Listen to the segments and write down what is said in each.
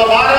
சொல்லவா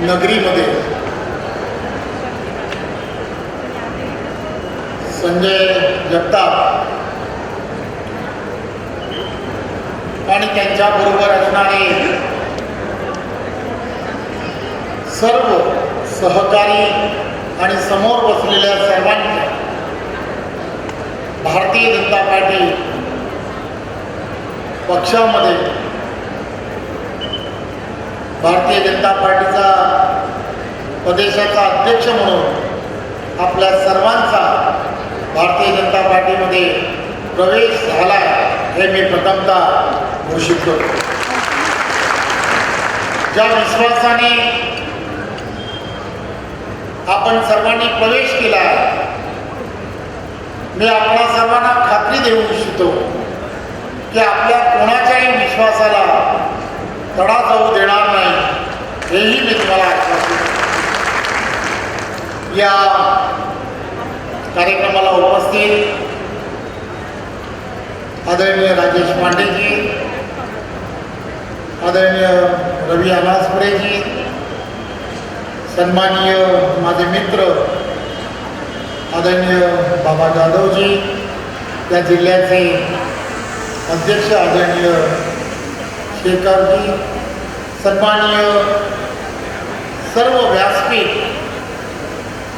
नगरीमध्ये. संजय जगताप. आणि त्यांच्याबरोबर असणारे सर्व सहकारी आणि समोर बसलेल्या सर्वांच्या भारतीय जनता पार्टी पक्षामध्ये भारतीय जनता पार्टीचा प्रदेशाचा अध्यक्ष म्हणून आपल्या सर्वांचा भारतीय जनता पार्टीमध्ये प्रवेश झाला हे मी प्रथमता घोषित करतो. ज्या विश्वासाने आपण सर्वांनी प्रवेश केला आहे मी आपल्या सर्वांना खात्री देऊ इच्छितो की आपल्या कोणाच्याही विश्वासाला तडा जाऊ देणार नाही हेही मी तुम्हाला आश्वासन या कार्यक्रमाला उपस्थित आदरणीय राजेश पांडेजी आदरणीय रवी अनासपुरेजी सन्माननीय माझे मित्र आदरणीय बाबा जाधवजी या जिल्ह्याचे अध्यक्ष आदरणीय शेखरजी सन्माननीय सर्व व्यासपीठ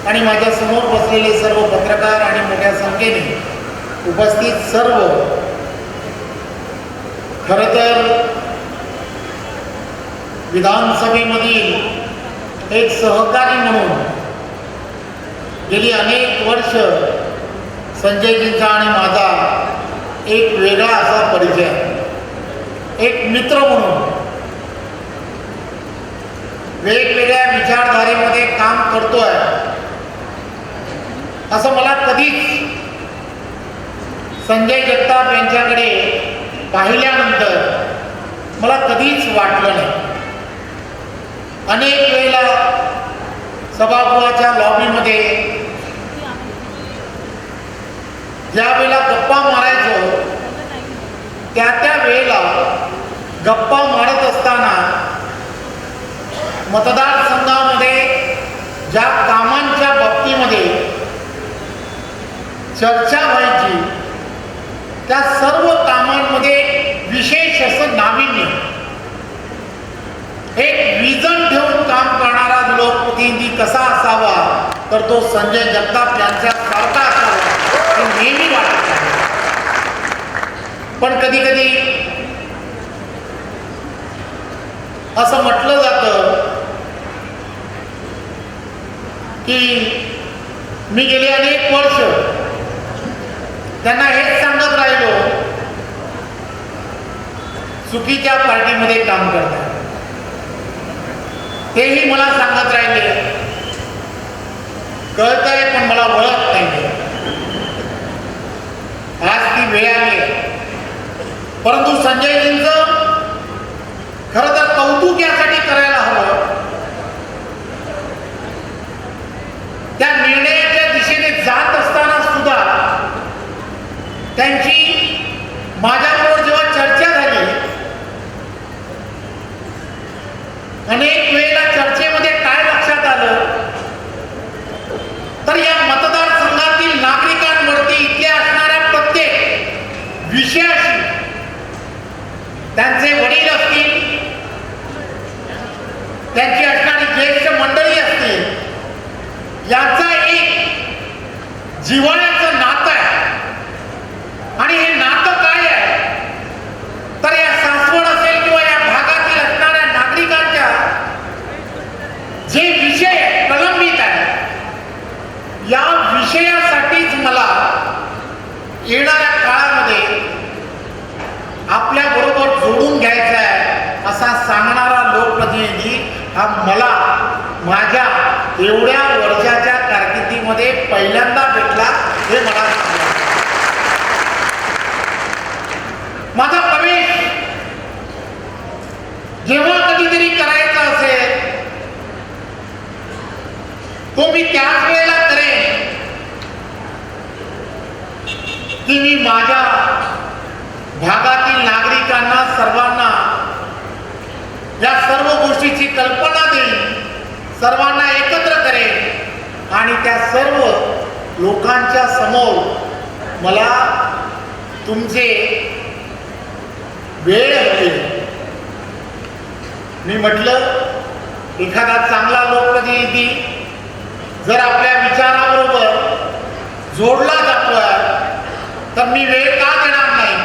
आणि माझ्यासमोर बसलेले सर्व पत्रकार आणि मोठ्या संख्येने उपस्थित सर्व खरं तर विधानसभेमधील एक सहकारी म्हणून गेली अनेक वर्ष संजयजींचा आणि माझा एक वेगळा असा परिचय. एक मित्र म्हणून वेगवेगळ्या विचारधारेमध्ये काम करतोय. असं मला कधीच संजय जगताप यांच्याकडे पाहिल्यानंतर मला कधीच वाटलं नाही. अनेक वेळेला सभागृहाच्या लॉबीमध्ये ज्या वेळेला गप्पा मारायचो त्या त्या वेळेला गप्पा मारत असताना मतदारसंघामध्ये ज्या कामांच्या बाबतीमध्ये चर्चा व्हायची. त्या सर्व कामांमध्ये विशेष असं नाविन्य. एक विजन ठेवून काम करणारा लोकप्रतिनिधी कसा असावा तर तो संजय जगताप यांच्या सारखा असावा हे नेहमी वाटत पण कधी कधी असं म्हटलं जातं की मी गेले अनेक वर्ष त्यांना हेच सांगत राहिलो. चुकीच्या पार्टीमध्ये काम करतात. तेही मला सांगत राहिले. कळतंय पण मला ओळख नाही आज ती वेळ आली परंतु संजयजींचं खरं तर त्यांची माझ्याबरोबर जेव्हा चर्चा झाली अनेक वेळेला चर्चेमध्ये काय लक्षात आलं? तर या मतदारसंघातील नागरिकांवरती इथल्या असणाऱ्या प्रत्येक विषयाशी त्यांचे वडील असतील त्यांची असणारी ज्येष्ठ मंडळी असतील याचा एक जीवन त्याच वेळेला करेन. की मी माझ्या भागातील नागरिकांना सर्वांना या सर्व गोष्टीची कल्पना देईन. सर्वांना एकत्र करेन. आणि त्या सर्व लोकांच्या समोर मला तुमचे वेळ हवी. मी म्हटलं एखादा चांगला लोकप्रतिनिधी जर आपल्या विचाराबरोबर जोडला जातोय तर मी वेळ का देणार नाही?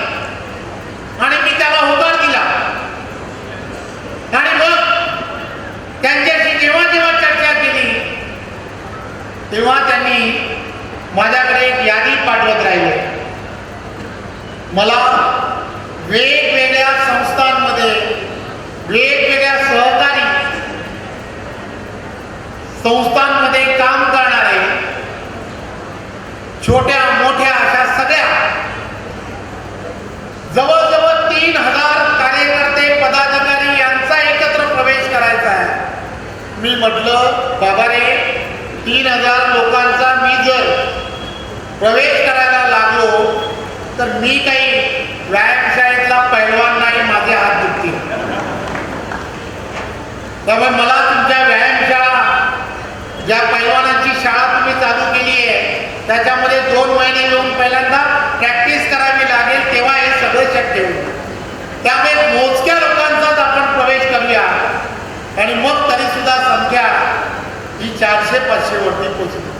आणि मी त्याला होकार दिला. आणि मग त्यांच्याशी जेव्हा जेव्हा चर्चा केली तेव्हा त्यांनी माझ्याकडे एक यादी पाठवत राहिले. मला वेगवेगळ्या संस्थांमध्ये वेगवेगळ्या सहकारी संस्थांमध्ये काम करणारे छोट्या मोठ्या अशा सगळ्या जवळजवळ तीन हजार कार्यकर्ते पदाधिकारी यांचा एकत्र प्रवेश करायचा आहे मी म्हटलं बाबा रे तीन हजार लोकांचा मी जर प्रवेश करायला लागलो तर मी काही व्यायामशाळेतला पैलवान नाही माझे हात दुखतील. त्यामुळे मला तुमच्या व्यायामशाळा ज्या पैलवानांची शाळा तुम्ही चालू केली आहे त्याच्यामध्ये दोन महिने येऊन पहिल्यांदा प्रॅक्टिस करावी लागेल तेव्हा हे सगळं शक्य होईल. त्यामुळे मोजक्या लोकांचं आणि मग तरी सुद्धा संख्या ही चारशे पाचशे वरती पोचली.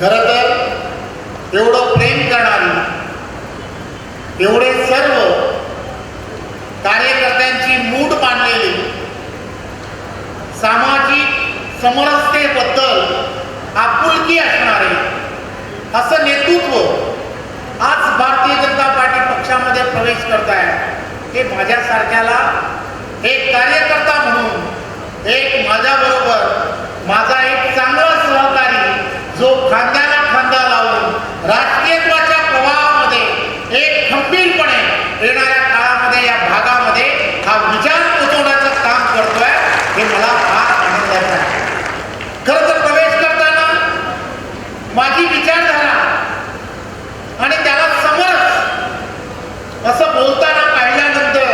खरं तर एवढं प्रेम करणारी एवढे सर्व कार्यकर्त्यांची मूठ मांडलेली सामाजिक समरसतेबद्दल आपुलकी असणारे असं नेतृत्व आज भारतीय जनता पार्टी पक्षामध्ये प्रवेश करत आहे हे माझ्यासारख्याला एक कार्यकर्ता म्हणून एक माझ्याबरोबर माझा एक चांगला सहकारी जो खांद्याला खांदा लावून राजकीयत्वाच्या प्रवाहामध्ये एक खंबीरपणे येणाऱ्या काळामध्ये या भागामध्ये हा विचार पोचवण्याचं काम करतोय हे मला फार आनंदाचं आहे खरं तर प्रवेश करताना माझी विचारधारा आणि त्याला समरस असं बोलताना पाहिल्यानंतर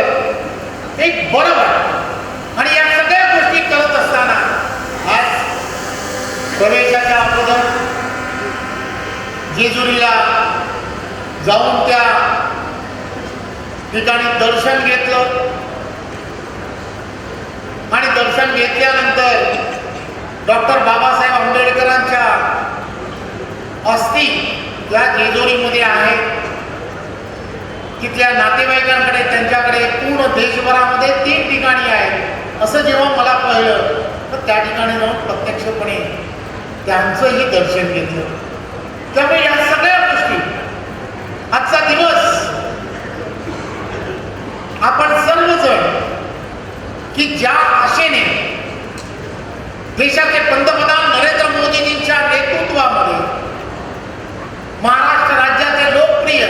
एक बरं वाटतं आणि या सगळ्या गोष्टी करत असताना आज प्रवेशाच्या अगोदर जेजुरीला जाऊन त्या ठिकाणी दर्शन घेतलं. आणि दर्शन घेतल्यानंतर डॉक्टर बाबासाहेब आंबेडकरांच्या अस्थी या जेजुरीमध्ये आहेत तिथल्या नातेवाईकांकडे त्यांच्याकडे पूर्ण देशभरामध्ये तीन ठिकाणी आहेत असं जेव्हा मला कळलं तर त्या ठिकाणी जाऊन प्रत्यक्षपणे त्यांचंही दर्शन घेतलं. त्यामुळे या सगळ्या गोष्टी आजचा दिवस आपण सर्वजण की ज्या आशेने देशाचे पंतप्रधान नरेंद्र मोदीजींच्या नेतृत्वामध्ये महाराष्ट्र राज्याचे लोकप्रिय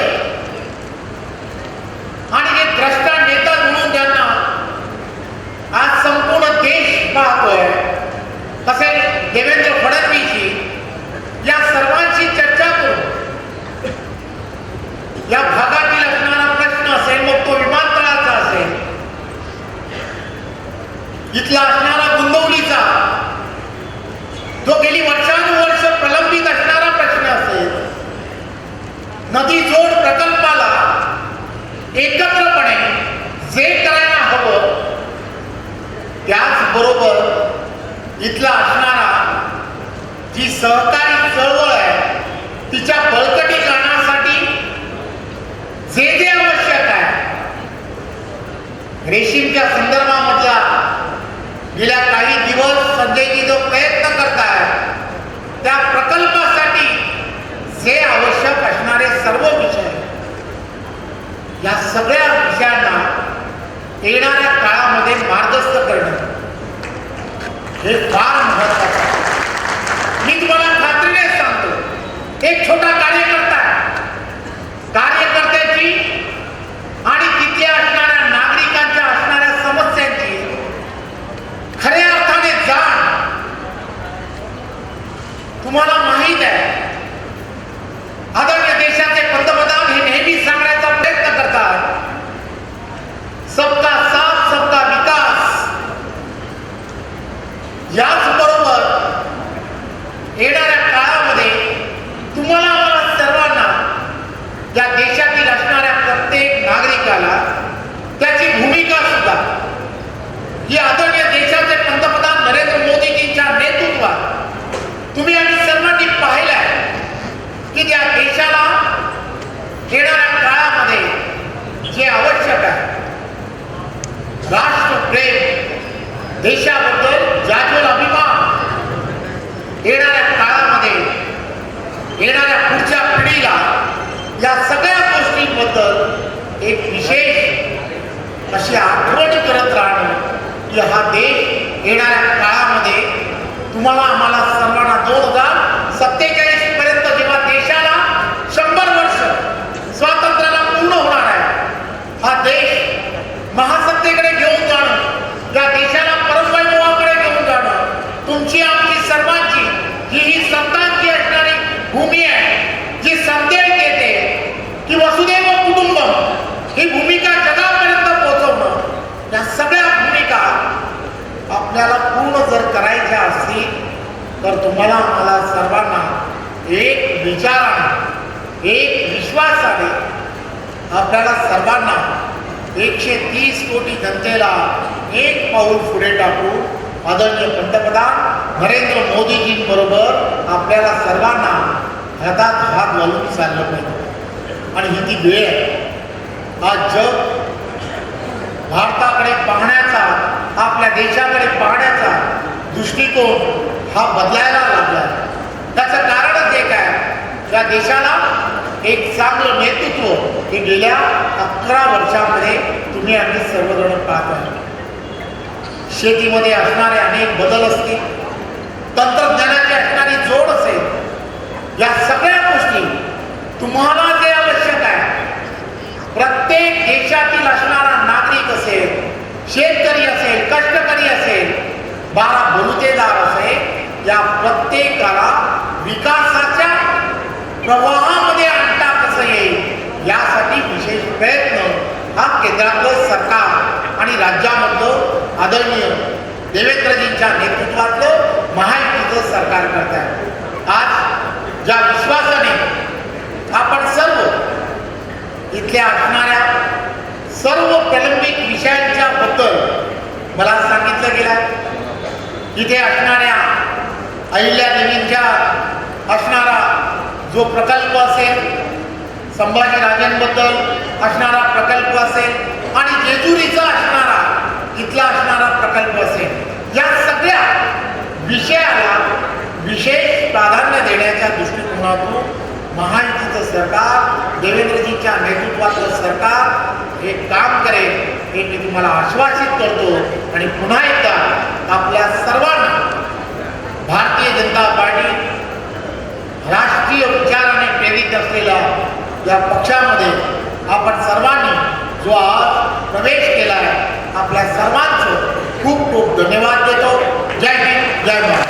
नदी जोड प्रकल्पाला एकत्रपणे जे करायला हवं. त्याचबरोबर इथला असणारा जी सहकारी चळवळ आहे तिच्या बळकटीकरणासाठी जे जे आवश्यक आहे रेशीमच्या संदर्भामधला गेल्या काही दिवस संजयजी जो प्रयत्न करत आहे त्या प्रकल्प एक छोटा कार्यकर्ता. कार्यकर्त्याची आणि तिथल्या असणाऱ्या नागरिकांच्या असणाऱ्या समस्यांची खऱ्या अर्थाने जाण तुम्हाला माहीत आहे आदरणीय देशाचे पंतप्रधान हे नेहमी सांगण्याचा प्रयत्न करतात सबका साथ सबका विकास याचबरोबर येणाऱ्या काळामध्ये तुम्हाला आम्हाला सर्वांना या देशातील असणाऱ्या प्रत्येक नागरिकाला त्याची भूमिका सुद्धा ही आदरणीय देशाचे पंतप्रधान नरेंद्र मोदीजींच्या नेतृत्वात तुम्ही आम्ही सर्वांनी पाहिलं आहे की त्या देशाला येणाऱ्या काळामध्ये जे आवश्यक आहे राष्ट्रप्रेम देशाबद्दल जाज्वल अभिमान येणाऱ्या काळामध्ये येणाऱ्या पुढच्या पिढीला या सगळ्या गोष्टींबद्दल एक विशेष अशी आठवण करत राहणं की हा देश येणाऱ्या काळामध्ये तुम्हाला आम्हाला सर्वांना दोन हजार सत्तेचाळीस पर्यंत जेव्हा देशाला शंभर वर्ष स्वातंत्र्याला पूर्ण होणार आहे हा देश महासत्तेकडे घेऊन जाणं या देशाला परमवैभवाकडे घेऊन जाणं तुमची आमची सर्वांची जी ही संतांची असणारी भूमी आहे जी संदेश देते की वसुदेव कुटुंबम ही भूमिका जगापर्यंत पोहोचवणं या सगळ्या भूमिका आपल्याला पूर्ण जर करायच्या असतील तर तुम्हाला आम्हाला सर्वांना एक विचाराने एक विश्वासाने आपल्याला सर्वांना एकशे तीस कोटी जनतेला एक पाऊल पुढे टाकून आदरणीय पंतप्रधान नरेंद्र मोदीजींबरोबर आपल्याला सर्वांना हातात हात घालून चाललं पाहिजे. आणि ही ती वेळ आहे. आज जग दृष्टिकोन हा बदलायला लागला. त्याचं कारणच एक आहे. त्या देशाला एक चांगलं नेतृत्व हे गेल्या अकरा वर्षामध्ये तुम्ही आम्ही सर्वजण पाहत आहे शेतीमध्ये असणारे अनेक बदल असतील. तंत्रज्ञानाची असणारी जोड असेल. या सगळ्या गोष्टी तुम्हाला जे आवश्यक आहे. प्रत्येक देशातील असणारा नागरिक असेल शेतकरी असेल कष्टकरी असेल बारा बोलू असेल या प्रत्येकाला विकासाच्या प्रवाहामध्ये आणता कसं येईल यासाठी विशेष प्रयत्न हा केंद्रातलं सरकार आणि राज्यामधलं आदरणीय देवेंद्रजींच्या नेतृत्वातलं महायुतीचं सरकार करत आहे आज ज्या विश्वासाने आपण सर्व इथल्या असणाऱ्या सर्व प्रलंबित विषयांच्या बद्दल मला सांगितलं गेलं आहे. इथे असणाऱ्या अहिल्यादेवींच्या असणारा जो प्रकल्प असेल संभाजीराजेंबद्दल असणारा प्रकल्प असेल आणि जेजुरीचा असणारा इथला असणारा प्रकल्प असेल या सगळ्या विषयाला विशेष प्राधान्य देण्याच्या दृष्टिकोनातून महायुतीचं सरकार देवेंद्रजीच्या नेतृत्वातलं सरकार हे काम करेल हे मी तुम्हाला आश्वासित करतो. आणि पुन्हा एकदा आपल्या सर्वांना भारतीय जनता पार्टी राष्ट्रीय विचाराने प्रेरित असलेल्या या पक्षामध्ये आपण सर्वांनी जो आज प्रवेश केला आहे आपल्या सर्वांचं खूप खूप धन्यवाद देतो. जय हिंद जय महाराज